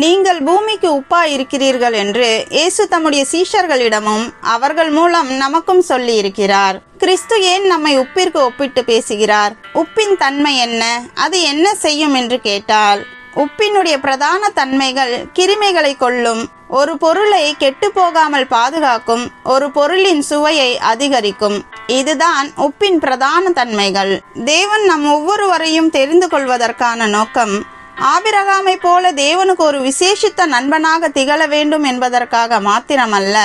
நீங்கள் பூமிக்கு உப்பா இருக்கிறீர்கள் என்று இயேசு தம்முடைய சீஷர்களிடமும் அவர்கள் மூலம் நமக்கும் சொல்லி இருக்கிறார். கிறிஸ்து ஏன் நம்மை உப்பிற்கு ஒப்பிட்டு பேசுகிறார்? உப்பின் தன்மை என்ன? அது என்ன செய்யும் என்று கேட்டால் உப்பினுடைய பிரதான தன்மைகள் கிருமிகளை கொள்ளும் ஒரு பொருளை கெட்டு போகாமல் பாதுகாக்கும் ஒரு பொருளின் சுவையை அதிகரிக்கும். இதுதான் உப்பின் பிரதான தன்மைகள். தேவன் நம் ஒவ்வொருவரையும் தெரிந்து கொள்வதற்கான நோக்கம். ஆபிரகாமை போல தேவனுக்கு ஒரு விசேஷித்த நண்பனாக திகழ வேண்டும் என்பதற்காக மாத்திரமல்ல.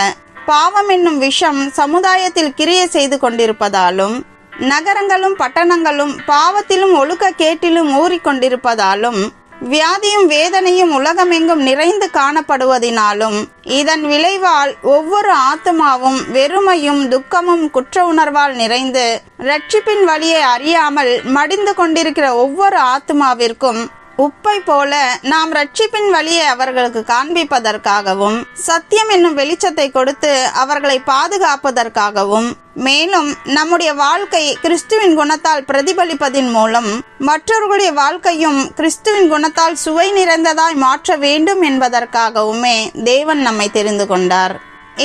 பாவம் என்னும் விஷம் சமுதாயத்தில் கிரிய செய்து கொண்டிருப்பதாலும் நகரங்களும் பட்டணங்களும் பாவத்திலும் ஒழுக்க கேட்டிலும் ஊறிக்கொண்டிருப்பதாலும் வியாதியும் வேதனையும் உலகமெங்கும் நிறைந்து காணப்படுவதினாலும் இதன் விளைவால் ஒவ்வொரு ஆத்மாவும் வெறுமையும் துக்கமும் குற்ற உணர்வால் நிறைந்து ரட்சிப்பின் வழியை அறியாமல் மடிந்து கொண்டிருக்கிற ஒவ்வொரு ஆத்மாவிற்கும் உப்பை போல நாம் ரட்சிப்பின் வழியை அவர்களுக்கு காண்பிப்பதற்காகவும் சத்தியம் என்னும் வெளிச்சத்தை கொடுத்து அவர்களை பாதுகாப்பதற்காகவும் மேலும் நம்முடைய வாழ்க்கை கிறிஸ்துவின் குணத்தால் பிரதிபலிப்பதின் மூலம் மற்றவர்களுடைய வாழ்க்கையும் கிறிஸ்துவின் குணத்தால் சுவை நிறைந்ததாய் மாற்ற வேண்டும் என்பதற்காகவுமே தேவன் நம்மை தெரிந்து கொண்டார்.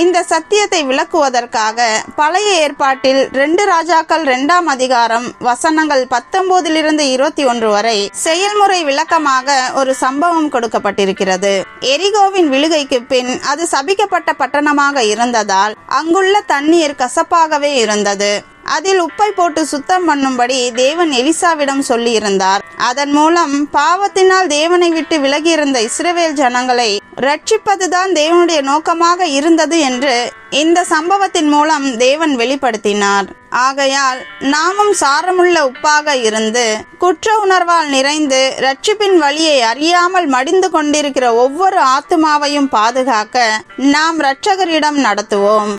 இந்த சத்தியத்தை விளக்குவதற்காக பழைய ஏற்பாட்டில் ரெண்டு ராஜாக்கள் இரண்டாம் அதிகாரம் வசனங்கள் பத்தொன்பதிலிருந்து இருபத்தி ஒன்று வரை செயல்முறை விளக்கமாக ஒரு சம்பவம் கொடுக்கப்பட்டிருக்கிறது. எரிகோவின் விழுகைக்கு பின் அது சபிக்கப்பட்ட பட்டணமாக இருந்ததால் அங்குள்ள தண்ணீர் கசப்பாகவே இருந்தது. அதில் உப்பை போட்டு சுத்தம் பண்ணும்படி தேவன் எலிசாவிடம் சொல்லியிருந்தார். அதன் மூலம் பாவத்தினால் தேவனை விட்டு விலகியிருந்த இஸ்ரவேல் ஜனங்களை ரட்சிப்பதுதான் தேவனுடைய நோக்கமாக இருந்தது என்று இந்த சம்பவத்தின் மூலம் தேவன் வெளிப்படுத்தினார். ஆகையால் நாமும் சாரமுள்ள உப்பாக இருந்து குற்ற உணர்வால் நிறைந்து ரட்சிப்பின் வழியை அறியாமல் மடிந்து கொண்டிருக்கிற ஒவ்வொரு ஆத்துமாவையும் பாதுகாக்க நாம் இரட்சகரிடம் நடத்துவோம்.